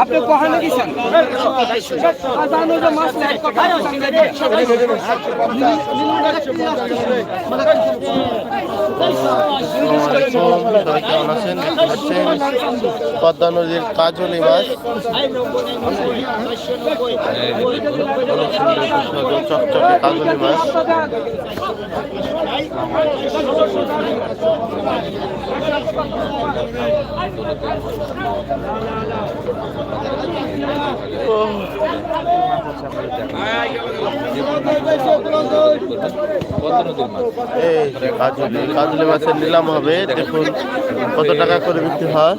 আপনি কখানে কেমন আছেন পদ্মা নদীর কাজলি মাছ চকচকে কাজলি মাছ কাজলি মাছের নিলাম হবে। দেখুন কত টাকা করে বিক্রি হয়?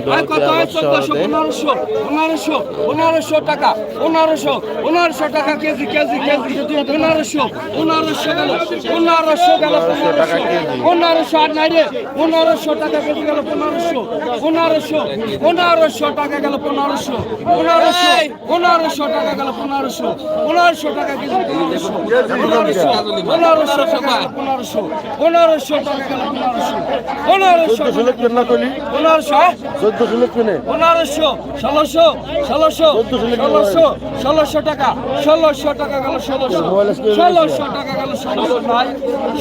কত চোদ্দশো পনেরোশো পনেরোশো পনেরোশো টাকা পনেরোশো পনেরোশো টাকা কেজি কেজি কেজি পনেরোশো পনেরোশো গেল পনেরোশো গেল পনেরোশো টাকা কেজি। পনেরোশো আর নাই রে পনেরোশো টাকা কেজি গেল পনেরোশো পনেরোশো পনেরোশো টাকা গেল পনেরোশো পনেরোশো পনেরোশো টাকা গেল পনেরোশো পনেরোশো টাকা কেজি পনেরোশো পনেরোশো পনেরোশো টাকা পনেরোশো পনেরোশো টাকা গেল পনেরোশো পনেরোশো পনেরোশো হ্যাঁ? পনেরোশো ষোলোশো ষোলোশো ষোলোশো ষোলোশো টাকা ষোলোশো টাকা গেল ষোলোশো ষোলোশো টাকা গেল ষোলোশো ভাই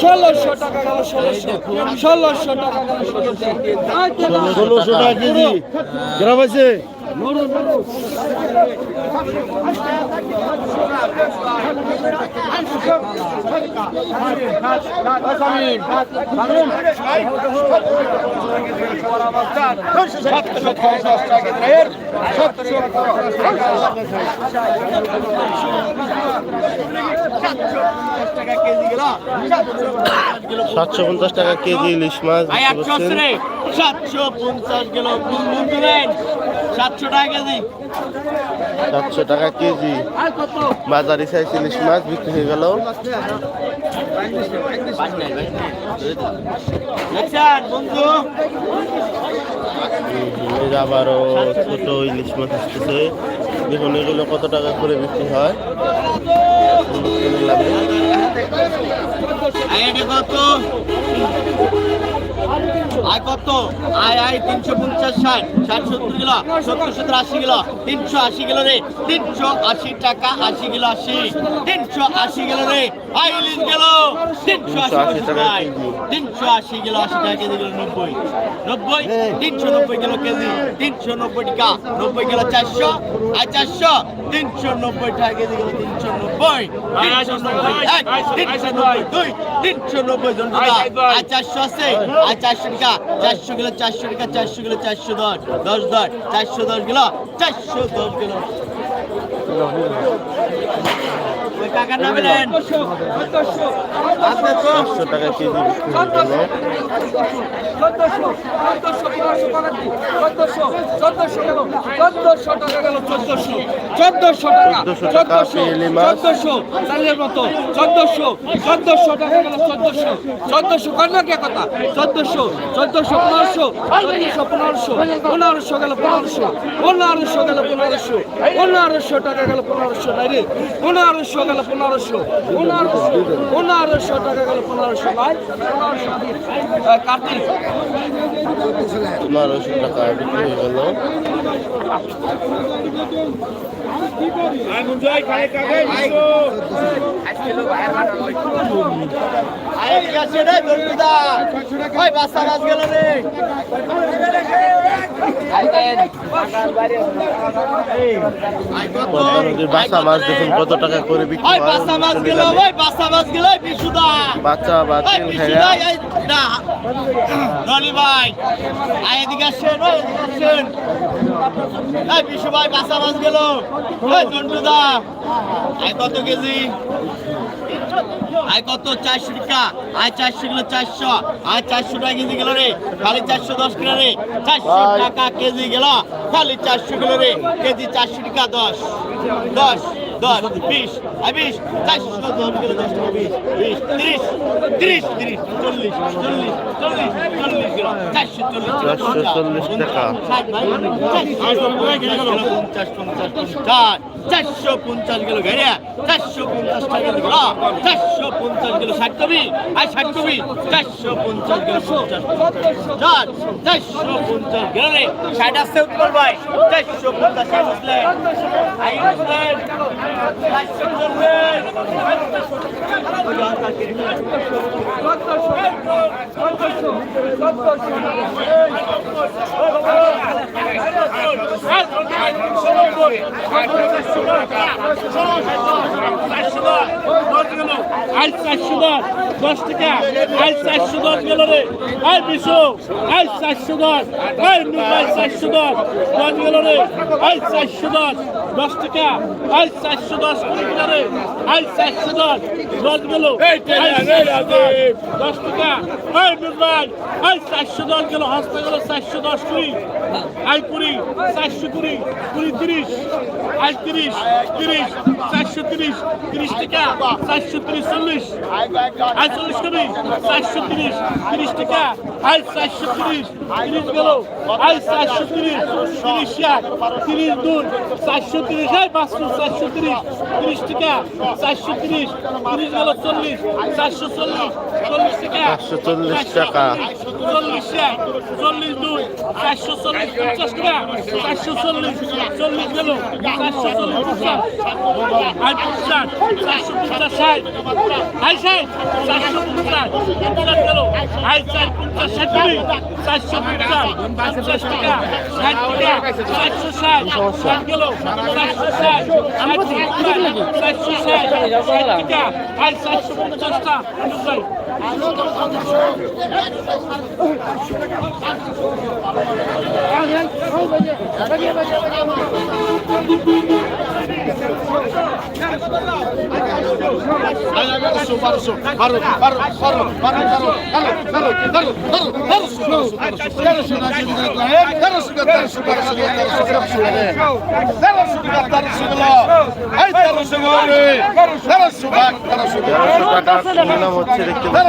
ষোলোশো টাকা গেল ষোলোশো ষোলোশো টাকা গেল ষোলোশো ষোলোশো টাকা কেজি গ্রাম আছে সাতশো পঞ্চাশ টাকা কেজি ইলিশ মাছ। সাতশো পঞ্চাশ গেল সাতশো টাকা কেজি। সাতশো টাকা কেজি। বাজারি সাইজ ইলিশ মাছ বিক্রি হয়ে গেল। আবারও ছোট ইলিশ মাছ আসতেছে। দেখুন এগুলো কত টাকা করে বিক্রি হয়? কত? আয় কত? আয় আয় তিনশো পঞ্চাশ ষাট। ষাট সত্তর কিলো সত্তর সত্তর আশি কিলো। তিনশো আশি কিলো রে। তিনশো আশি টাকা আশি কিলো আশি। তিনশো আশি কিলো রে। আই ইলিশ গেল। তিনশো আশি টাকা। তিনশো আশি কিলো আশি টাকা কেজি গেল নব্বই। নব্বই, তিনশো নব্বই কিলো কেজি, তিনশো নব্বই টাকা, নব্বই কিলো চারশো, আর চারশো, তিনশো নব্বই টাকা কেজি গেল তিনশো নব্বই। তিনশো নব্বই তিনশো নব্বই দুই, তিনশো নব্বই জন টাকা আর চারশো আছে আর চারশো টাকা, চারশো কিলো চারশো টাকা, চারশো কিলো চারশো দশ দশ দশ, চারশো দশ কিলো চারশো দশ কিলো পাঁচশো টাকা কেজি বিক্রি হয়ে চোদ্দশো টাকা চোদ্দশো টাকা 1400 টাকা পেলে মাছ। চোদ্দশো চোদ্দশো চোদ্দশো টাকা গেল চোদ্দশো চোদ্দশো কন্যা কে কথা চোদ্দশো চোদ্দশো পনেরোশো চোদ্দশো পনেরোশো পনেরোশো গেল পনেরোশো পনেরোশো গেল পনেরোশো পনেরোশো টাকা গেল পনেরোশো নাই রে পনেরোশো গেল পনেরোশো। পনেরোশো পনেরোশো টাকা গেল পনেরোশো ভাই। পনেরোশো কার্তিক। বারোশো টাকা বিক্রি হয়ে গেল। আয় গেছে রে গরুদা ওই বাসা মাছ গেল রে। মাছ দেখুন কত টাকা করে বিক্রি ওই মাছ গেল ওই বাসা মাছ গেল বিশুদা। বাচ্চা বা ওই তেল বিশুদা খাইয়া এই না। রনি ভাই আয় এদিকে আসেন ওই এদিকে আসেন। এই বিশু ভাই বাসা মাছ গেল। ওই জন্টুদা আয় কত কেজি? আয় কত চারশো টাকা আয় চারশো কিলো চারশো আয় চারশো টাকা কেজি গেল রে খালি চারশো দশ কিলো রে চারশো টাকা কেজি গেল খালি চারশো কিলো রে কেজি চারশো টাকা দশ দশ দশ বিশ বিশ চারশো দশ টাকা বিশ বিশ তিরিশ তিরিশ তিরিশ চল্লিশ চল্লিশ চল্লিশ চল্লিশ চারশো চল্লিশ চারশো চল্লিশ টাকা। ষাট ভাই চারশো পঞ্চাশ পঞ্চাশ পঞ্চাশ চারশো পঞ্চাশ গেল ঘেরিয়া চারশো পঞ্চাশ টাকা গেল চারশো পঞ্চাশ গেল ষাট কবি আর ষাট কবি চারশো পঞ্চাশ গেল পঞ্চাশ চারশো পঞ্চাশ গেল রে ষাট আসছে উৎপল ভাই চারশো পঞ্চাশ আই চারশো চল্লিশ আজ চারশো দশ দশ টাকা আজ চারশো দশ গেল রে। আজ বিশো আজ চারশো দশ আজ মোবাইল চারশো দশ দশ গেল। রে আজ চারশো দশ দশ টাকা আজ চারশো দশ করে গেল। রে আজ চারশো দশ দশ গেল। দশ টাকা আজ মোবাইল আজ চারশো দশ গেল। হস্তে গেল চারশো দশ কুড়ি আজ কুড়ি। চারশো কুড়ি। কুড়ি তিরিশ তিরিশ। তিরিশ চারশো তিরিশ তিরিশ টাকা চারশো তিরিশ চল্লিশ। আজ চল্লিশ কবি চারশো তিরিশ তিরিশ টাকা। আজ চারশো তিরিশ তিরিশ গেল। আজ চারশো তিরিশ তিরিশ ষাট তিরিশ দুই চারশো তিরিশ। আয় পাঁচশো চারশো তিরিশ তিরিশ টাকা। চারশো তিরিশ তিরিশ গেল চল্লিশ চারশো চল্লিশ চল্লিশ টাকা। 440 টাকা। চল্লিশ ষাট চল্লিশ দুই চারশো চল্লিশ পঞ্চাশ টাকা। চারশো চল্লিশ চল্লিশ গেল। চারশো চল্লিশ। আই পঞ্চাশ চারশো পঞ্চাশ ষাট আই ষাট চারশো পঞ্চাশ পঞ্চাশ গেল আই চার পঞ্চাশ ষাট দুই চারশো পঞ্চাশ পঞ্চাশ টাকা ষাট টাকা চারশো ষাট ষাট গেল চারশো ষাট ষাট চারশো ষাট ষাট ভাই তেরোশো টাকা নিলাম হচ্ছে দেখতে পাচ্ছেন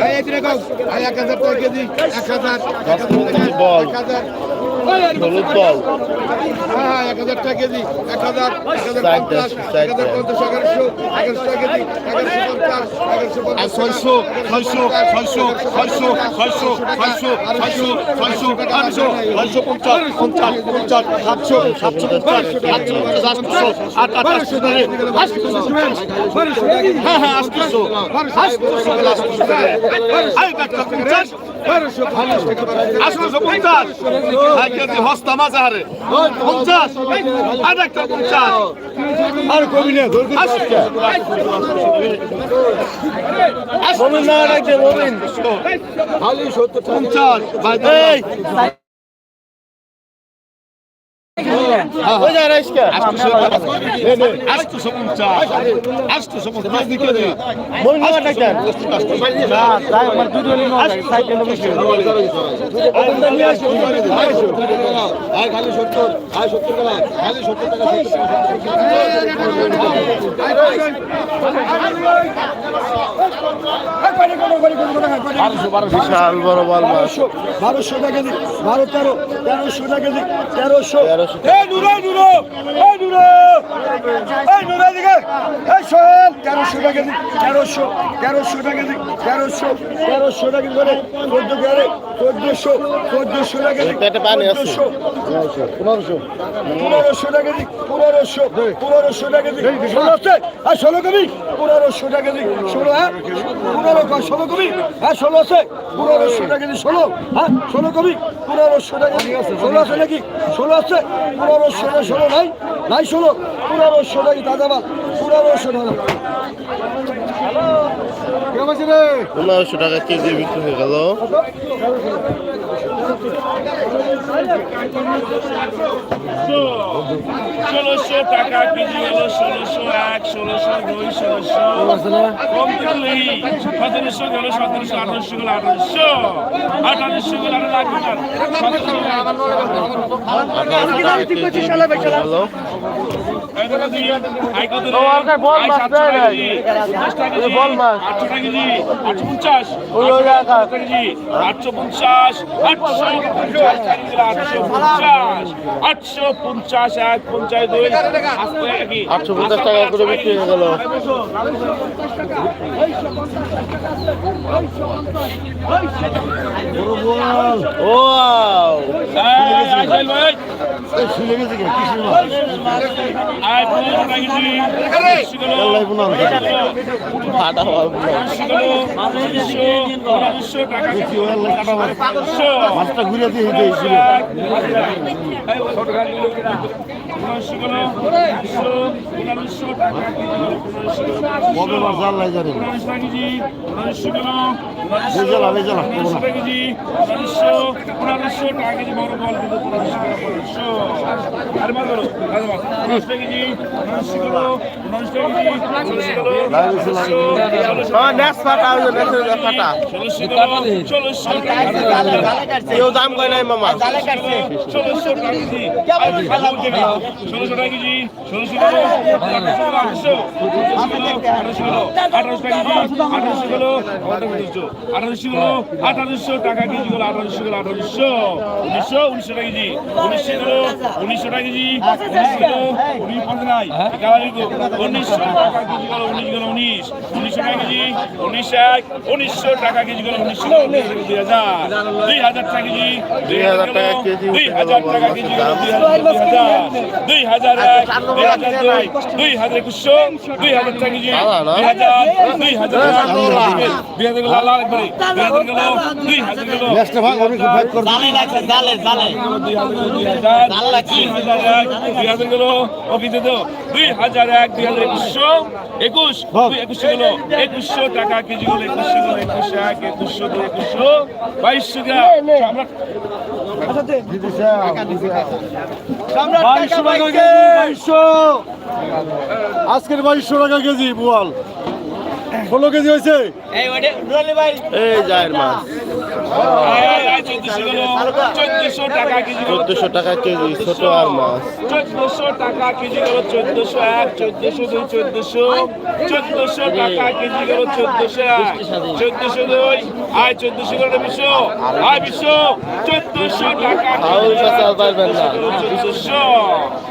Aí, Diego, aí a casa tá a casa, a casa tá aqui, a casa. হলুদ বল এক হাজার টাকা কেজি এক হাজার এক হাজার পঞ্চাশ এক হাজার পঞ্চাশ এগারোশো এগারোশো টাকা কেজি এগারোশো পঞ্চাশ এগারোশো পঞ্চাশ ছয়শো ছয়শো ছয়শো ছয়শো ছয়শো ছয়শো ছয়শো ছয়শো আটশো ছয়শো পঞ্চাশ পঞ্চাশ পঞ্চাশ সাতশো সাতশো পঞ্চাশ সাতশো পঞ্চাশ আটশো আট আট আটশো হ্যাঁ হ্যাঁ আটশো আটশো আটশো পঞ্চাশ আটশো পঞ্চাশ কেজি হস্তা মাছ হারে পঞ্চাশ আর একটা পঞ্চাশ। আর কবি না মমিন না রাখবে মমিন পঞ্চাশ। বিশাল বড় বল বারোশো টাকা দিই বারো তেরো তেরোশো টাকা দিই তেরোশো তেরোশো এই নুরো নুরো এই নুরো এই নুরো দিকে এই সোহেল তেরোশো টাকা দিই তেরোশো তেরোশো টাকা দিই তেরোশো তেরোশো টাকা করে চোদ্দ করে চোদ্দশো চোদ্দশো টাকা দিই আছে। চোদ্দশো পনেরোশো পনেরোশো। টাকা দিই পনেরোশো পনেরোশো টাকা দিই ষোলো আছে আর ষোলো কবি। পনেরোশো টাকা ষোলো হ্যাঁ পনেরো ষোলো কবি। হ্যাঁ ষোলো আছে পনেরোশো টাকা ষোলো হ্যাঁ ষোলো কবি পনেরোশো টাকা ষোলো আছে নাকি? ষোলো আছে পুরানো ষোলো শোনো নাই নাই শোনো পুরানো ষোলোই দাদাবাল পুরানো ষোলো পনেরোশো টাকা কেজি বিক্রি হয়ে গেল। ষোলোশো টাকা কেজি হলো ষোলোশো এক ষোলোশো দুই ষোলোশো কম দিলি সতেরোশো গেল সতেরোশো আঠারোশো গেল আঠারোশো। আঠারোশো গেল আরও লাগবে না সতেরোশো আটশো পঞ্চাশ পঞ্চাশ এক পঞ্চাশ দুই আটশো পঞ্চাশ টাকা করে বিক্রি হয়ে গেল মাছটা ঘুরে দিয়ে কবে মাছ জাল লাই বেজালা বেজালা করব না আমার নেক্স ফাটা হইল নেক্সট ফাটা কেউ দাম কয় নাই মামা জালে কাটছে ষোলোশো টাকা কেজি ষোলোশো টাকা কেজি ষোলোশো টাকা আঠারোশো আঠারোশো টাকা কেজি আঠারোশো কিলো আঠারোশো কিলো আঠারোশো টাকা কেজি গুলো আঠারোশো কিলো আঠারোশো। উনিশশো উনিশশো টাকা কেজি। উনিশশো কিলো উনিশশো টাকা কেজি। উনিশ কিলো উনিশ পঞ্চাশ নাই উনিশশো টাকা কেজি গুলো উনিশ কিলো উনিশ। উনিশশো টাকা কেজি উনিশ এক উনিশশো টাকা কেজি গুলো উনিশশো উনিশ দুই হাজার। দুই হাজার টাকা কেজি দুই হাজার টাকা কেজি দুই হাজার টাকা কেজি দুই হাজার দুই হাজার। এক দুই হাজার দুই দুই হাজার একুশশো দুই হাজার টাকা কেজি দুই হাজার দুই হাজার একুশ টাকা কেজি এক একুশশো বাইশশো আজকের বাইশশো টাকা কেজি বোয়াল। ষোলো কেজি হয়েছে। এই যায় মাছ। চোদ্দশো টাকা। কেজি চোদ্দশো টাকা কেজি ছোট আর মাছ। চোদ্দশো টাকা কেজি গেল চোদ্দশো এক চোদ্দশো দুই চোদ্দশো। চোদ্দশো টাকা কেজি গেল চোদ্দশো এক। চোদ্দশো দুই আয় চোদ্দশো গেল বিশ্ব আয় বিশ্ব চোদ্দশো টাকা আউল পারবেন না। চোদ্দশো।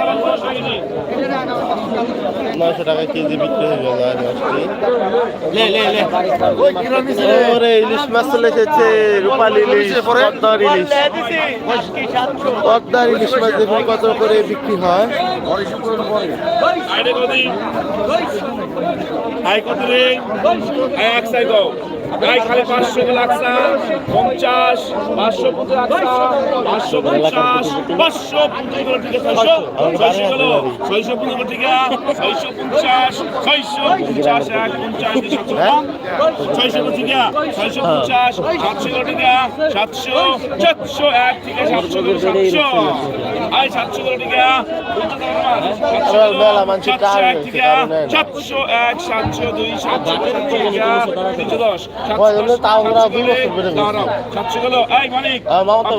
সালাম টাকা কেজি নয়শো টাকা কেজি বিক্রি হয়ে গেল আর মাছটি লে লে লে। ওরে ইলিশ মাছ চলে এসেছে রূপালি ইলিশ পদ্মার ইলিশ। পদ্মার ইলিশ মাছ দেখুন কত করে বিক্রি হয়। আইডে কত রে? এক সাই আই খালি পাঁচশো কে লাগসা পঞ্চাশ পাঁচশো লাগসা পাঁচশো পঞ্চাশ পাঁচশো ছয়শো গেল ছয়শো ঠিক আছে ছয়শো পঞ্চাশ ছয়শো পঞ্চাশ এক পঞ্চাশ সাতশো ছয়শো আছে ছয়শো পঞ্চাশ সাতশো আছে সাতশো সাতশো এক আছে সাতশো সাতশো আই সাতশো টাকা কারণ এই না। সাতশো এক সাতশো দুই সাতশো তিনশো দশ তাও আমরা দুই বছর সাতশো এই মালিক। মামাতো।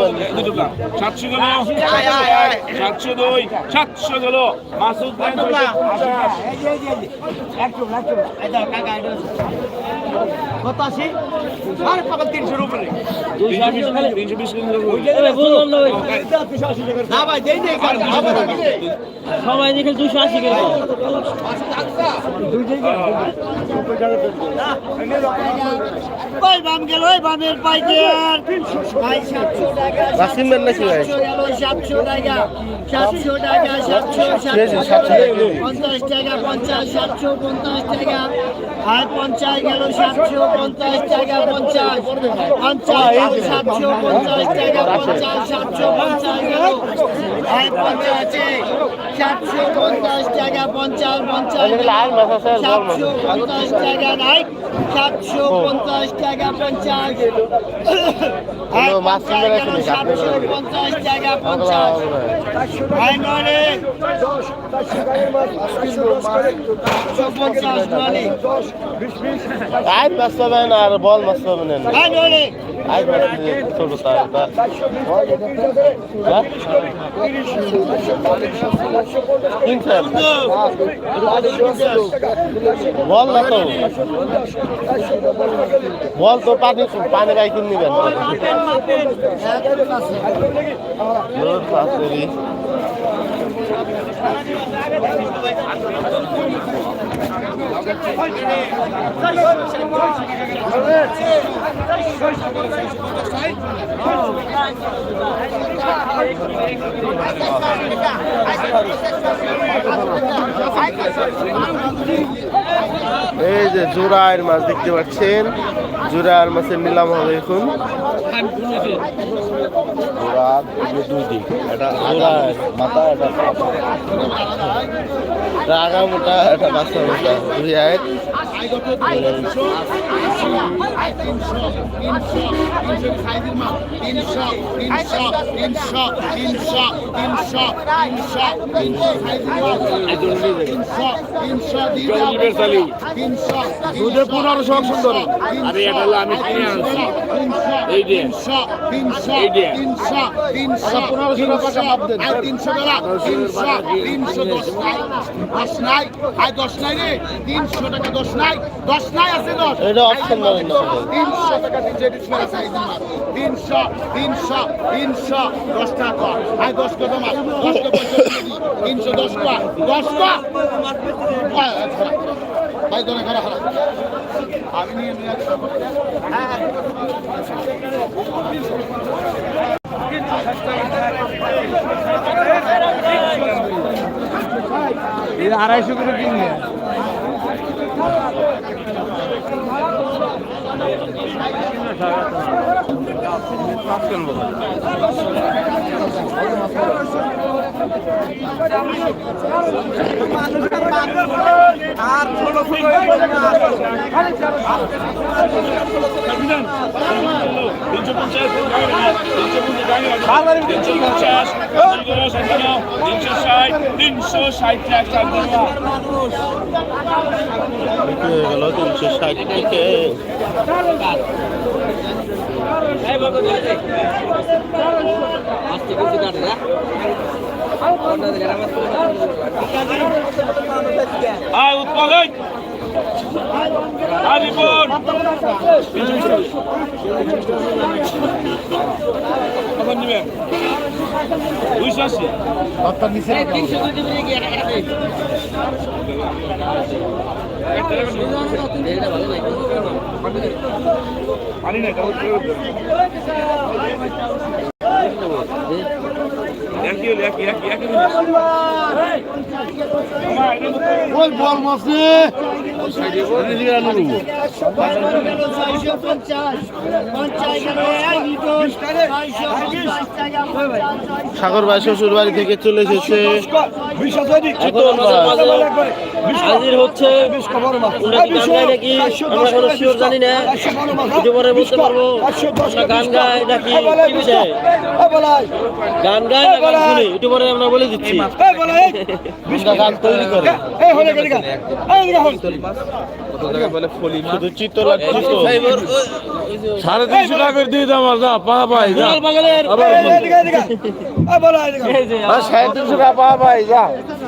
সাতশো গেল সাতশো দুই সাতশো গেল মাসুদ কত আশি? আরে পাগল তিনশোর উপরে। তিনশো বিশ কিলো না ভাই। দেই দেই সবাই দেখে দুশো আশি ওই বাম গেল ওই বামের পাইকার ভাই সাতশো টাকা সাতশো টাকা সাতশো টাকা সাতশো। পঞ্চাশ টাকা পঞ্চাশ সাতশো পঞ্চাশ টাকা আর পঞ্চাশ গেল সাতশো পঞ্চাশ টাকা পঞ্চাশ পঞ্চাশ সাতশো পঞ্চাশ টাকা পঞ্চাশ সাতশো পঞ্চাশ গেল আর পঞ্চাশে সাতশো পঞ্চাশ টাকা পঞ্চাশ পঞ্চাশ সাতশো পঞ্চাশ টাকা নাই সাতশো পঞ্চাশ টাকা পঞ্চাশ। মাছ কিনবে না কিনে, সাতশো পঞ্চাশ টাকা পঞ্চাশ নরে সাতশো পঞ্চাশ নরে আই মাছ পাবেন আর বল মাছ পাবেন মাছ ছোট হ্যাঁ? বল না তো। বল তো পানি পানি গাই কিনে নিবেন। রোড পাশেরই এই যে জোড়ায়ের মাছ দেখতে পাচ্ছেন। জোড়ার মাছের নিলাম হবে এখন। জোড়ার বাচ্চা মোটা দুই দিক এটা জোড়ার মাথা এটা রাগা মোটা এটা বাচ্চা মোটা দুই এক দুধে পনেরোশো সুন্দর। আরে এটা হলো আমি কিনে আনছি। এই যে পনেরোশো টাকা লাভ দেন। তিনশো টাকা তিনশো তিনশো দশ নাই দশ নাই দশ নাই রে। তিনশো টাকা দশ নাই? দশ নাই আছে দশ এটা অপশন মারেন না সবাই। তিনশো টাকা তিনশো তিনশো আছে তিনশো তিনশো তিনশো দশ টাকা কর। দশ টাকা মাছ দশ টাকা তিনশো দশ টাকা দশ টাকা আয়, আয়, খারাপ। ভাই দোনে খারাপ খারাপ আমি নিয়ে নিয়ে আসছি। আড়াইশো করে কিনলে তিনশো পঞ্চাশ তিনশো পঞ্চাশ তিনশো ষাট তিনশো ষাট। গেল তিনশো ষাট থেকে আজকে কিছু কাটে না? আয় উৎপাদন আয় রিপোর্ট কখন নেবেন। দুইশো আশি। পানি না সাগর ভাই শ্বশুর বাড়ি থেকে চলে এসেছে। হাজির হচ্ছে ওটা কি গান গায় নাকি আমরা কোনো শিওর জানি না ইউটিউবারে বলতে পারব গান গায় নাকি গান গায় না গান শুনি ইউটিউবারে আমরা বলে দিচ্ছি গান তৈরি করে শুধু চিতল আর চিতল সাড়ে তিনশো টাকা দিয়ে দাম যা পা পাই যা সাড়ে তিনশো টাকা পা পাই যা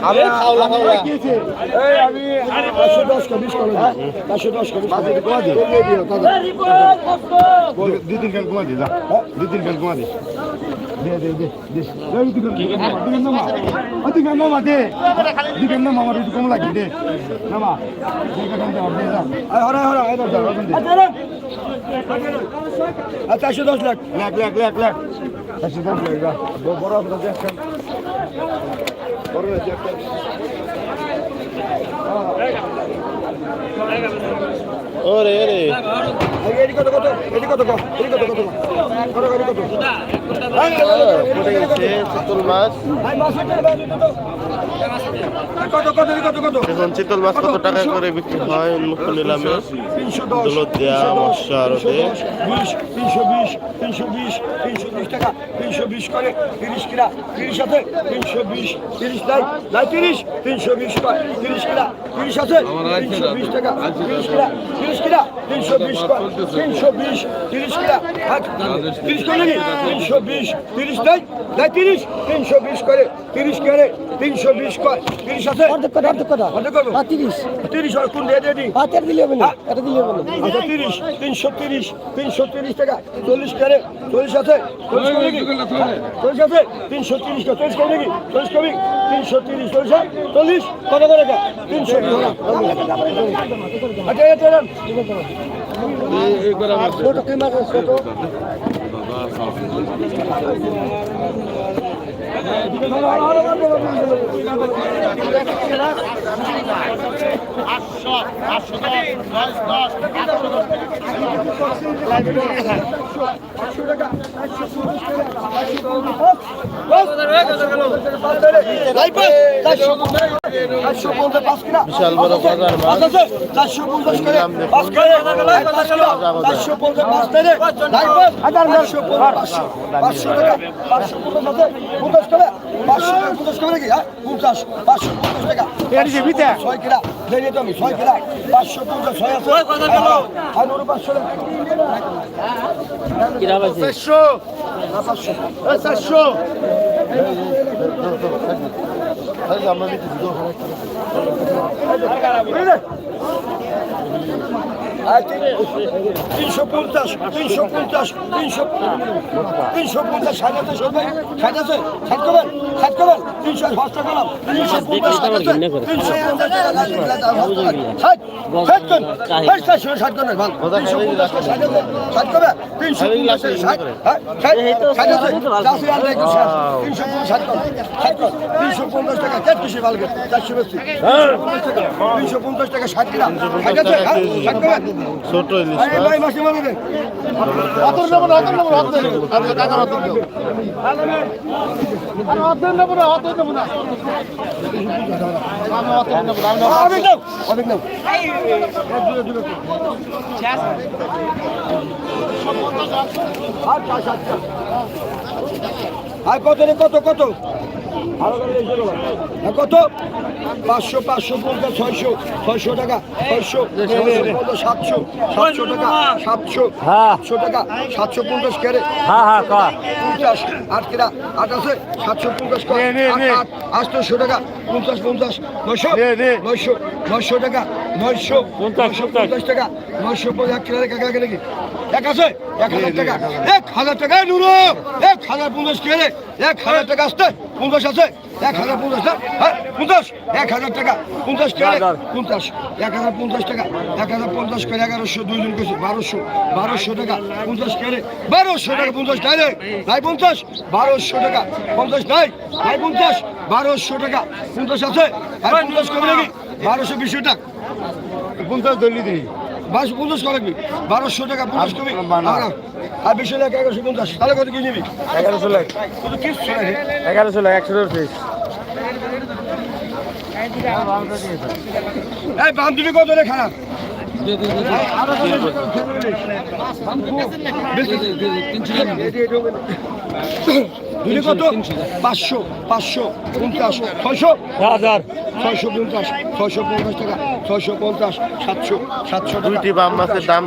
আমি খাওলা খাওলা। পাঁচশো দশ কা বিশ করে পাঁচশো দশ কা বিশ করে দুই তিন খান কমা দি যা। দুই তিন খান কমা দি। দে দে দে দে। এই দুই খান নামা দুই খান নামা দে। দুই খান নামা আমার একটু কম লাগি দে। নামা। দুই খান দে দে যা। এই হরা হরা এই দশ আচ্ছা চারশো দশ লাখ। লেখ লেখ লেখ লেখ। আচ্ছা দাম লেখ যা। বড় বড় দেখছেন ওরে ওরে এদিকে কত কত এদিকে কত কত এদিকে কত কত কত কত চিতল মাছ কত এখন চিতল মাছ টাকা করে বিক্রি হয় উন্মুক্ত নিলামে তিনশো মৎস্য বিশ তিনশো বিশ তিনশো বিশ টাকা তিনশো বিশ করে তিরিশ কিলা তিরিশ আছে তিনশো বিশ তিরিশ নাই নাই তিরিশ তিনশো বিশ করে তিরিশ কিলা তিরিশ আছে তিনশো বিশ টাকা তিরিশ কিলা তিরিশ কিলা তিনশো বিশ তিনশো বিশ তিরিশ করে তিনশো বিশ তিরিশ নাই নাই তিরিশ তিনশো বিশ করে তিরিশ করে তিনশো বিশ কর তিরিশ আছে? অর্ধেক কথা অর্ধেক কথা। অর্ধেক করব তিরিশ। তিরিশ আর কোন দিয়ে দিয়ে দিই? হাতের দিলে হবে না এটা দিলে হবে না। আচ্ছা তিরিশ তিনশো তিরিশ তিনশো তিরিশ টাকা। চল্লিশ করে চল্লিশ আছে? চল্লিশ আছে? তিনশো তিরিশ করে চল্লিশ করে নাকি চল্লিশ কবি তিনশো তিরিশ চল্লিশ? চল্লিশ? কত করে তিনশো আচ্ছা এটা। ছোট কি মাছ আছে, ছোট? আটশো বিশাল বড় বাজার মাছ চারশো পঞ্চাশ করে পাঁচ করে চারশো পঞ্চাশ পাঁচ করে হাজার পাঁচশো পাঁচশো টাকা। পাঁচশো পঞ্চাশ পঞ্চাশ করে পাঁচশো টাকা পঞ্চাশ করে কি হ্যাঁ পঞ্চাশ পাঁচশো পঞ্চাশ টাকা। ছয় কিরা? দেখে তো আমি ছয় কিরা? পাঁচশো পঞ্চাশ ছয় আছে। আর ওর পাঁচশো টাকা। কিরা পাইছে চারশো চারশো আমরা। তিনশো পঞ্চাশ তিনশো পঞ্চাশ তিনশো তিনশো পঞ্চাশ ষাট আছে ষাট ষাট আছে ষাট করবেন ষাট করবেন তিনশো পাঁচটা করলাম তিনশো পঞ্চাশ ষাট আছে তিনশো তিনশো পঞ্চাশ হ্যাঁ টাকা ষাট কিনা ষাট আছে হ্যাঁ ষাট করবেন ছোট ইলিশ আরে মাছ। ভাই মাসে মারবে দেন হাতের নেব না হাতের নেব না হাতের নেব আর টাকার হাতের নেব আর হাতের নেব না হাতের নেব না। আমি হাতের নেব না আমি অনেক নাও অনেক নাও আর কত রে কত কত? কত? পাঁচশো পাঁচশো পঞ্চাশ ছয়শো ছয়শো টাকা ছয়শো সাতশো সাতশো টাকা সাতশো সাতশো টাকা সাতশো পঞ্চাশ কেরে পঞ্চাশ আট কেরা। আট আছে? সাতশো পঞ্চাশ আটশো টাকা পঞ্চাশ পঞ্চাশ নয়শো নয়শো নয়শো টাকা নয়শো নয়শো পঞ্চাশ। টাকা নয়শো পঞ্চাশ কেরা কাকা গেলে কি এক আছে? এক হাজার টাকা। এক হাজার টাকা নুরো। এক হাজার পঞ্চাশ কেরে এক হাজার টাকা আসতে। পঞ্চাশ আছে? এক হাজার পঞ্চাশ না? হ্যাঁ পঞ্চাশ? এক হাজার টাকা। পঞ্চাশ কেরে পঞ্চাশ। এক হাজার পঞ্চাশ টাকা। এক হাজার পঞ্চাশ করে এগারোশো দুইজন কেছে বারোশো বারোশো টাকা। পঞ্চাশ কেরে বারোশো টাকা পঞ্চাশ ডাইরেক্ট নাই পঞ্চাশ? বারোশো টাকা। পঞ্চাশ নাই? নাই পঞ্চাশ? বারোশো টাকা। পঞ্চাশ আছে? পঞ্চাশ কবে নাকি? বারোশো বিশ টাকা। পঞ্চাশ দলি দিই বারোশো পঞ্চাশ করে রাখবি। বারোশো টাকা পঞ্চাশ কবি। না। আর বেশি লাগে এগারোশো পঞ্চাশ। তাহলে কত কি নিবি? এগারোশো লাখ। কত কি এগারোশো লাখ একশো পিস এই বান্ধবী কত রে খারাপ দুই কত? পাঁচশো পাঁচশো পঞ্চাশ। ছয়শো? হাজার ছয়শো পঞ্চাশ ছয়শো পঞ্চাশ টাকা ছয়শো পঞ্চাশ সাতশো সাতশো টাকা। দুইটি বাম মাছের দাম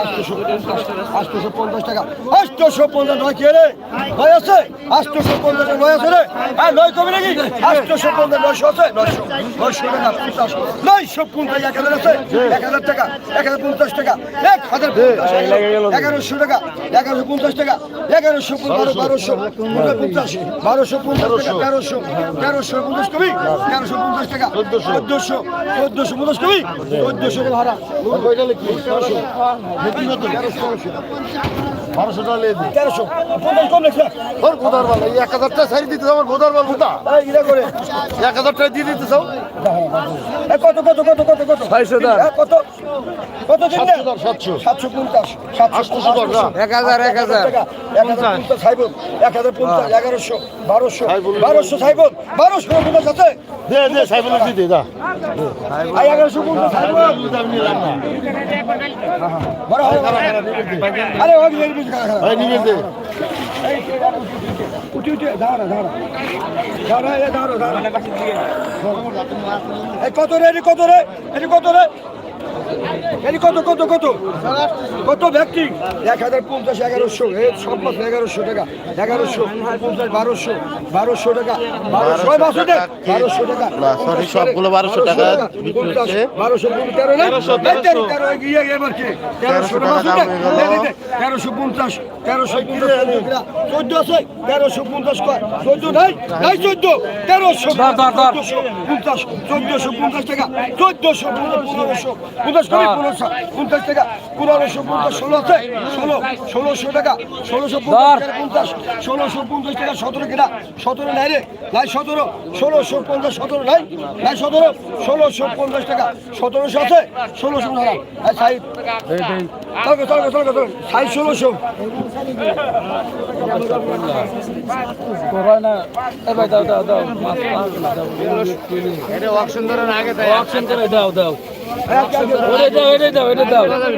আটশোশো পঞ্চাশ আটশোশো পঞ্চাশ টাকা। আটশোশো পঞ্চাশ নয় কে রে? নয় আছে? আটশোশো পঞ্চাশ নয় আছে রে? হ্যাঁ নয় কমে নাকি? আটশোশো পঞ্চাশ নয়শো আছে? নয়শো নয়শো টাকা পঞ্চাশ। নয়শো পঞ্চাশ এক হাজার আছে? এক হাজার টাকা এক হাজার পঞ্চাশ টাকা। এক হাজার পঞ্চাশ এগারোশো টাকা এগারোশো পঞ্চাশ টাকা এগারোশো পনেরো বারোশো। পঞ্চাশ বারোশো পঞ্চাশ তেরোশো তেরোশো পঞ্চাশ কবি তেরোশো পঞ্চাশ টাকা। চোদ্দশো চোদ্দশো পঞ্চাশ কবি চোদ্দশো ভাড়া বারোশো টাকা লেগে তেরোশো। ওর গোদার বাল এই এক হাজার টাকা সাইড দিতে আমার গোদার বাল এই ইরা করে। এক হাজার টাকা দিয়ে দিতে চাও কত কত কত কত কত? ছয়শো কত? কত দিন সাতশো সাতশো। পঞ্চাশ সাতশো না। এক হাজার এক হাজার। এক হাজার সাইবন এক হাজার পঞ্চাশ এগারোশো বারোশো বারোশো সাইবন বারোশো পঞ্চাশ আছে? দে দে সাইকেল দিয়ে দে এগারোশো পঞ্চাশ সাইবন আরে ভাই নিবে দে উঠি এ দাঁড়া দাঁড়া কত রে কত রে? এটি কত রে? এটি কত কত কত? কত ব্যক্তি এক হাজার পঞ্চাশ এগারোশো। সব মাস এগারোশো টাকা। এগারোশো পঞ্চাশ বারোশো বারোশো টাকা। বারোশো বারোশো টাকা। বারোশো টাকা সবগুলো 1200 টাকা বিক্রি পঞ্চাশ, হচ্ছে। বারোশো তেরো তেরো, তেরো, গিয়ে এবার কি? তেরোশো টাকা। তেরোশো পঞ্চাশ তেরোশো পঞ্চাশ চোদ্দ আছে? তেরোশো পঞ্চাশ কয়? চোদ্দ নাই? নাই চোদ্দ? তেরোশো। চোদ্দশো পঞ্চাশ চোদ্দশো পঞ্চাশ টাকা। চোদ্দশো পনেরোশো। পঞ্চাশ করে পনেরোশো পঞ্চাশ টাকা পনেরোশো পঞ্চাশ ষোলো আছে ষোলো ষোলোশো টাকা ষোলোশো পঞ্চাশ ষোলোশো পঞ্চাশ টাকা সতেরো কেনা সতেরো নাই রে নাই সতেরো ষোলোশো পঞ্চাশ সতেরো নাই নাই সতেরো ষোলোশো পঞ্চাশ টাকা সতেরোশো আছে ষোলোশো টাকা সাইড চলবে চলবে দাও দাও দাও ওরে দাও ওরে দাও টাকা